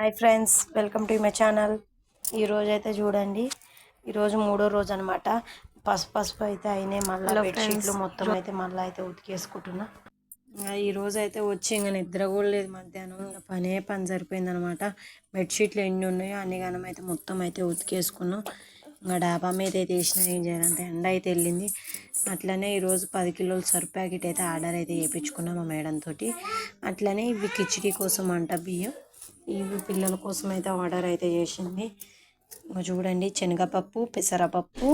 Hi friends welcome to my channel. ఈరోజు అయితే చూడండి ఈరోజు మూడో రోజు అనమాట పసుపు పసుపు అయితే అయినాయి మళ్ళీ బెడ్షీట్లు మొత్తం అయితే మళ్ళీ అయితే ఉతికేసుకుంటున్నా. ఇంకా ఈ రోజు అయితే వచ్చి ఇంకా నిద్ర కూడా లేదు మధ్యాహ్నం. ఇంకా పనే పని సరిపోయింది అనమాట బెడ్షీట్లు ఎన్ని ఉన్నాయో అన్ని గనం అయితే మొత్తం అయితే ఉతికేసుకున్నాం. ఇంకా డాబా మీద అయితే వేసిన ఏం చేయాలంటే ఎండ అయితే వెళ్ళింది. అట్లనే ఈరోజు పది కిలోల సర్ఫ్ ప్యాకెట్ అయితే ఆర్డర్ అయితే చేయించుకున్నాం మా మేడం తోటి. అట్లనే ఇవి కిచిడి కోసం అంట బియ్యం. ఇవి పిల్లల కోసం అయితే ఆర్డర్ అయితే చేసింది. చూడండి శనగపప్పు పెసరపప్పు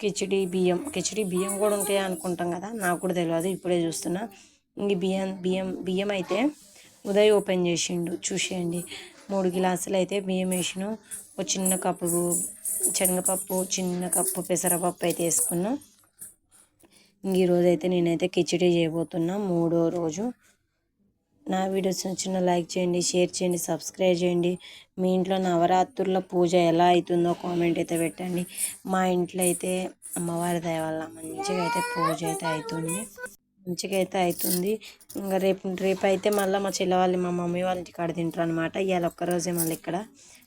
కిచిడి బియ్యం. కిచిడి బియ్యం కూడా ఉంటాయి అనుకుంటాం కదా? నాకు కూడా తెలియదు ఇప్పుడే చూస్తున్నా. ఇంక బియ్యం బియ్యం బియ్యం అయితే ఉదయ్ ఓపెన్ చేసిండు. చూసేయండి. మూడు గ్లాసులు అయితే బియ్యం వేసిన. ఒక చిన్న కప్పు శనగపప్పు చిన్న కప్పు పెసరపప్పు అయితే వేసుకున్నాం. ఇంక ఈరోజు అయితే నేనైతే కిచిడి చేయబోతున్నా మూడో రోజు. నా వీడియోస్ నచ్చిన లైక్ చేయండి షేర్ చేయండి సబ్స్క్రైబ్ చేయండి. మీ ఇంట్లో నవరాత్రుల పూజ ఎలా అవుతుందో కామెంట్ అయితే పెట్టండి. మా ఇంట్లో అయితే అమ్మవారి దయ వల్ల మంచిగా అయితే పూజ అయితే అవుతుంది మంచిగా అయితే అవుతుంది ఇంకా రేపు రేపు అయితే మళ్ళీ మా చెల్లె వాళ్ళు మా మమ్మీ వాళ్ళ ఇంటికాడ తింటారు అనమాట ఇవాళ ఒక్కరోజే మళ్ళీ ఇక్కడ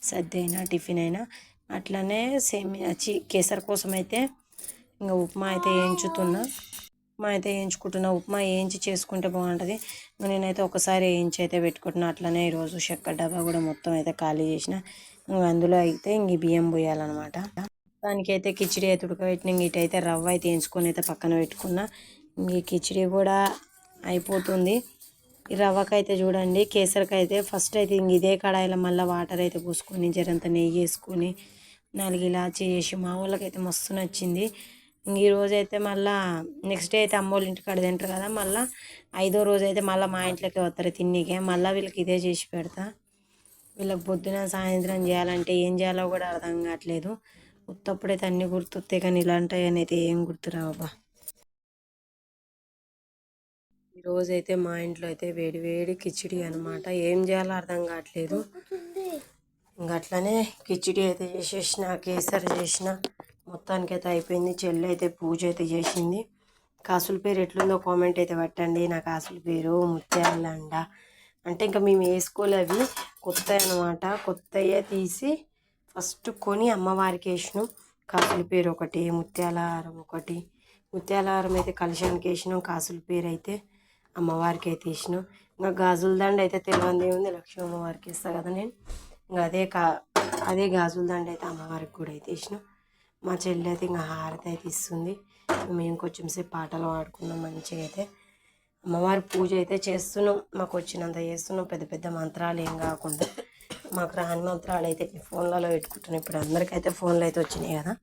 సద్ది అయినా టిఫిన్ అయినా. అట్లనే సేమి చి కేసర్ కోసం అయితే ఇంకా ఉప్మా అయితే వేయించుతున్నా. ఉప్మా అయితే వేయించుకుంటున్నా. ఉప్మా వేయించి చేసుకుంటే బాగుంటుంది. నేనైతే ఒకసారి వేయించి అయితే పెట్టుకుంటున్నా. అట్లనే ఈరోజు చక్కెర డబ్బా కూడా మొత్తం అయితే ఖాళీ చేసిన. అందులో అయితే ఇంక బియ్యం పోయాలన్నమాట. దానికైతే కిచిడి అయితే ఉడకబెట్టిన. ఇంక ఇటైతే రవ్వ అయితే వేయించుకొని అయితే పక్కన పెట్టుకున్నా. ఇంక ఈ కిచిడి కూడా అయిపోతుంది. ఈ రవ్వకైతే చూడండి కేసరికైతే ఫస్ట్ అయితే ఇంక ఇదే కడాయిలో మళ్ళీ వాటర్ అయితే పోసుకొని జరంత నెయ్యి వేసుకొని నాలుగు ఇలాచి చేసి మా వాళ్ళకైతే మస్తు నచ్చింది. ఇంక అయితే మళ్ళీ నెక్స్ట్ డే అయితే అమ్మోళ్ళ ఇంటికాడ తింటారు కదా మళ్ళీ ఐదో రోజు అయితే మళ్ళీ మా ఇంట్లోకి వస్తారు తిన్నీకే. మళ్ళీ వీళ్ళకి ఇదే చేసి పెడతా. వీళ్ళకి పొద్దున సాయంత్రం చేయాలంటే ఏం చేయాలో కూడా అర్థం కావట్లేదు. ఉత్తప్పుడైతే అన్నీ గుర్తొస్తాయి కానీ ఇలాంటివి అయితే ఏం గుర్తురావబ్బా ఈరోజు అయితే మా ఇంట్లో అయితే వేడి వేడి కిచిడి అనమాట ఏం చేయాలో అర్థం కావట్లేదు. ఇంకా అట్లనే కిచిడి అయితే చేసేసిన కేసరి చేసిన. మొత్తానికి అయితే అయిపోయింది. చెల్లి అయితే పూజ అయితే చేసింది కాసుల పేరు ఎట్లుందో కామెంట్ అయితే పెట్టండి. నా కాసుల పేరు ముత్యాలండ. అంటే ఇంకా మేము వేసుకోలే అవి. కొత్త అనమాట కొత్తయే తీసి ఫస్ట్ కొని అమ్మవారికి వేసినాం. కాసుల పేరు ఒకటి ముత్యాలహారం ఒకటి. ముత్యాలహారం అయితే కలశానికి వేసినాం. కాసుల పేరు అయితే అమ్మవారికి అయితే వేసినాం. ఇంకా గాజుల దండ అయితే తెలియంది ఏముంది లక్ష్మీ అమ్మవారికి ఇస్తా కదా నేను. ఇంకా అదే కా అదే గాజుల దండ అయితే అమ్మవారికి కూడా అయితే వేసినాం. మా చెల్లి అయితే ఇంకా హారతి అయితే ఇస్తుంది. మేము కొంచెం సేపు పాటలు పాడుకున్నాం మంచిగా అయితే. అమ్మవారి పూజ అయితే చేస్తున్నాం. మాకు వచ్చినంత చేస్తున్నాం. పెద్ద పెద్ద మంత్రాలు ఏం కాకుండా. మాకు రాని మంత్రాలు అయితే ఫోన్లలో పెట్టుకుంటున్నాం. ఇప్పుడు అందరికైతే ఫోన్లు అయితే వచ్చినాయి కదా.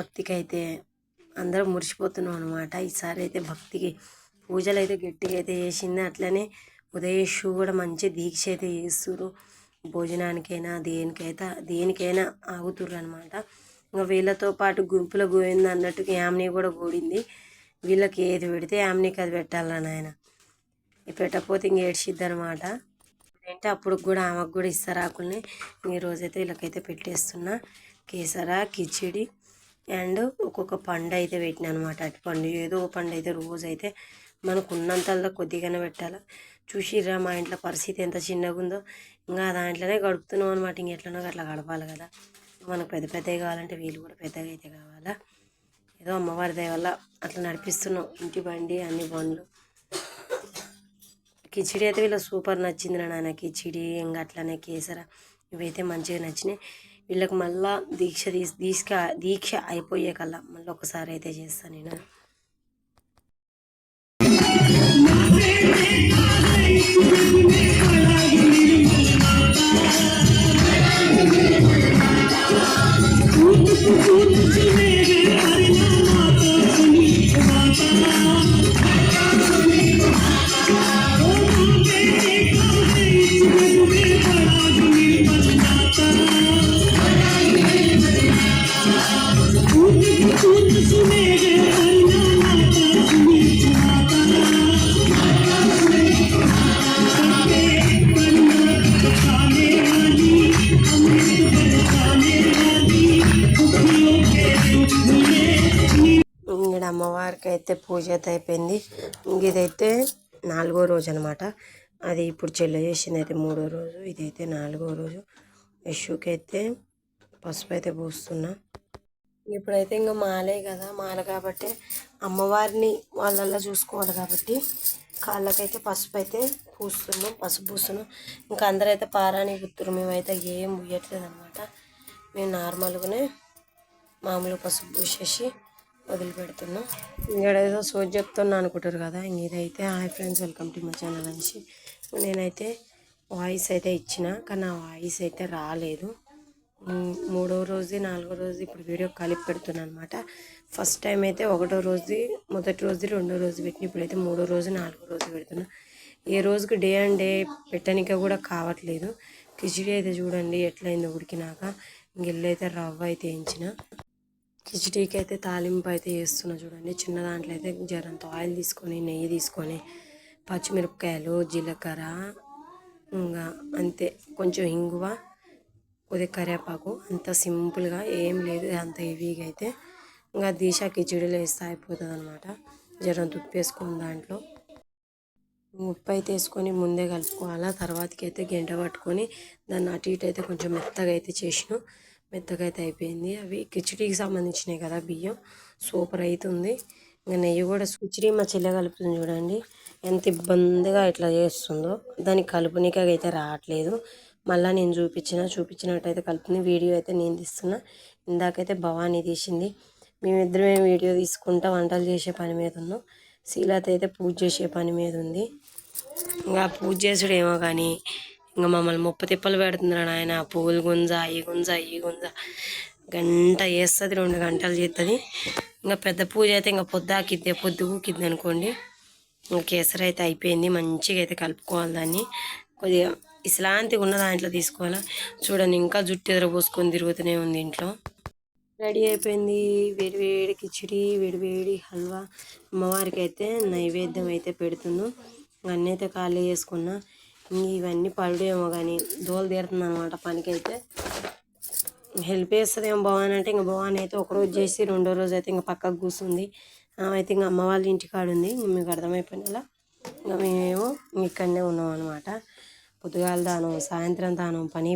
భక్తికి అయితే అందరం మురిసిపోతున్నాం అనమాట ఈసారి అయితే భక్తికి పూజలు అయితే గట్టిగా అయితే చేసింది. అట్లనే ఉదయేషు కూడా మంచి దీక్ష అయితే చేస్తుర్రు. భోజనానికైనా దేనికైతే దేనికైనా ఆగుతుర్రు అనమాట ఇంకా వీళ్ళతో పాటు గుంపులో గోయింది అన్నట్టు యామ్ని కూడా కూడింది. వీళ్ళకి ఏది పెడితే యామ్నీకి అది పెట్టాలని ఆయన పెట్టకపోతే ఇంక ఏడ్చిద్ది అనమాట అంటే అప్పుడు కూడా ఆమెకు కూడా ఇస్తారు ఆకుల్ని? ఈ రోజైతే వీళ్ళకైతే పెట్టేస్తున్నా. కేసరా కిచిడి అండ్ ఒక్కొక్క పండు అయితే పెట్టిన అనమాట అటు పండు ఏదో ఒక పండు అయితే రోజు అయితే మనకు ఉన్నంతలో కొద్దిగానే పెట్టాలి. చూసిర్రా మా ఇంట్లో పరిస్థితి ఎంత చిన్నగా ఉందో ఇంకా దాంట్లోనే గడుపుతున్నాం అనమాట ఇంక ఎట్లనో అట్లా గడపాలి కదా. మనకు పెద్ద పెద్దవి కావాలంటే వీళ్ళు కూడా పెద్దగా అయితే కావాలా. ఏదో అమ్మవారి దయ వల్ల అట్లా నడిపిస్తున్నాం. ఇంటి బండి అన్ని బండ్లు. కిచిడి అయితే వీళ్ళు సూపర్ నచ్చింది నా నాన్న కిచిడి ఇంకా అట్లానే కేసర. ఇవైతే మంచిగా నచ్చినాయి. వీళ్ళకి మళ్ళా దీక్ష తీసి దీక్ష దీక్ష అయిపోయే కల్లా మళ్ళీ ఒకసారి అయితే చేస్తాను నేను. అయితే పూజ అయితే అయిపోయింది. ఇదైతే నాలుగో రోజు అనమాట అది ఇప్పుడు చెల్లె చేసింది అయితే మూడో రోజు ఇదైతే నాలుగో రోజు. యశుకి అయితే పసుపు అయితే పూస్తున్నా. ఇప్పుడైతే ఇంకా మాలే కదా మాల కాబట్టి అమ్మవారిని వాళ్ళల్లో చూసుకోవాలి కాబట్టి కాళ్ళకైతే పసుపు అయితే పూస్తున్నాం పసుపు పూస్తున్నాం. ఇంకా అందరైతే పారాని గుర్తురు మేమైతే ఏం పూయట్లేదు అనమాట మేము నార్మల్గానే మామూలు పసుపు పూసేసి వదిలిపెడుతున్నాం. ఇంకేదో ఏదో సోజ్ చెప్తున్నా అనుకుంటారు కదా ఇంక ఇదైతే hi friends welcome to my channel అనేసి. నేనైతే వాయిస్ అయితే ఇచ్చిన కానీ ఆ వాయిస్ అయితే రాలేదు. మూడో రోజు నాలుగో రోజు ఇప్పుడు వీడియో కలిపి పెడుతున్నాను అనమాట ఫస్ట్ టైం అయితే ఒకటో రోజు మొదటి రోజు రెండో రోజు పెట్టిన ఇప్పుడైతే మూడో రోజు నాలుగో రోజు పెడుతున్నా. ఏ రోజుకి డే అండ్ డే పెట్టడానికి కూడా కావట్లేదు. కిచిడి అయితే చూడండి ఎట్లయిందో ఉడికినాక. ఇంకెళ్ళైతే రవ్వ అయితే వేయించిన. కిచిడీకి అయితే తాలింపు అయితే వేస్తున్నా చూడండి. చిన్న దాంట్లో అయితే జరంత ఆయిల్ తీసుకొని నెయ్యి తీసుకొని పచ్చిమిరపకాయలు జీలకర్ర ఇంకా అంతే. కొంచెం ఇంగువ కొద్దిగా కరివేపాకు అంత సింపుల్గా ఏం లేదు. అంత హెవీగా అయితే ఇంకా దీశా కిచిడీలో వేస్తే అయిపోతుంది అనమాట జ్వరం తుప్పేసుకుని దాంట్లో ఉప్పు అయితే వేసుకొని ముందే కలుపుకోవాలా. తర్వాతకి అయితే గంట పట్టుకొని దాన్ని అటు ఇటు అయితే కొంచెం మెత్తగా అయితే చేసిన మెత్తగా అయితే అయిపోయింది. అవి కిచడీకి సంబంధించినవి కదా బియ్యం. సూపర్ అవుతుంది ఇంకా నెయ్యి కూడా కిచడీ మా చెల్లె కలుపుతుంది చూడండి. ఎంత ఇబ్బందిగా ఇట్లా చేస్తుందో. దానికి కలుపునికైతే అయితే రావట్లేదు. మళ్ళీ నేను చూపించిన చూపించినట్టయితే కలుపుతుంది. వీడియో అయితే నేను తీస్తున్నా. ఇందాకైతే భవానీ తీసింది. మేమిద్దరమే వీడియో తీసుకుంటా వంటలు చేసే పని మీద ఉన్నాం. శీలత అయితే పూజ చేసే పని మీద ఉంది. ఇంకా పూజ చేసుడు ఏమో కానీ ఇంకా మమ్మల్ని ముప్ప తిప్పలు పెడుతున్నాడు ఆయన పూలు గుంజ ఈ గుంజ ఈ గుంజ. గంట వేస్తుంది రెండు గంటలు చేస్తుంది ఇంకా పెద్ద పూజ అయితే ఇంకా పొద్దాకిద్దే పొద్దుగుకిద్ది అనుకోండి. ఇంకా కేసరి అయితే అయిపోయింది మంచిగా అయితే కలుపుకోవాలి దాన్ని. కొద్దిగా ఇస్లాంతిగా ఉన్న దాంట్లో తీసుకోవాలా. చూడండి ఇంకా జుట్టు ఎదురు పోసుకొని తిరుగుతూనే ఉంది ఇంట్లో. రెడీ అయిపోయింది వేడివేడి కిచిడి వేడివేడి హల్వా. అమ్మవారికి అయితే నైవేద్యం అయితే పెడుతున్నాం. అన్నీ అయితే ఖాళీ చేసుకున్నా. ఇవన్నీ పడుడేమో కానీ దోలు తీరుతుంది అనమాట పనికైతే. హెల్ప్ చేస్తుందేమో భవాని అంటే ఇంకా భవాని అయితే ఒక రోజు చేసి రెండో రోజు అయితే ఇంకా పక్కకు కూర్చుంది ఆమె అయితే ఇంకా అమ్మ వాళ్ళ ఇంటికాడ ఉంది. మీకు అర్థమైపోయినలా. ఇంకా మేమేమో ఇక్కడనే ఉన్నాం అనమాట పొద్దుగాల దానం సాయంత్రం దానం పని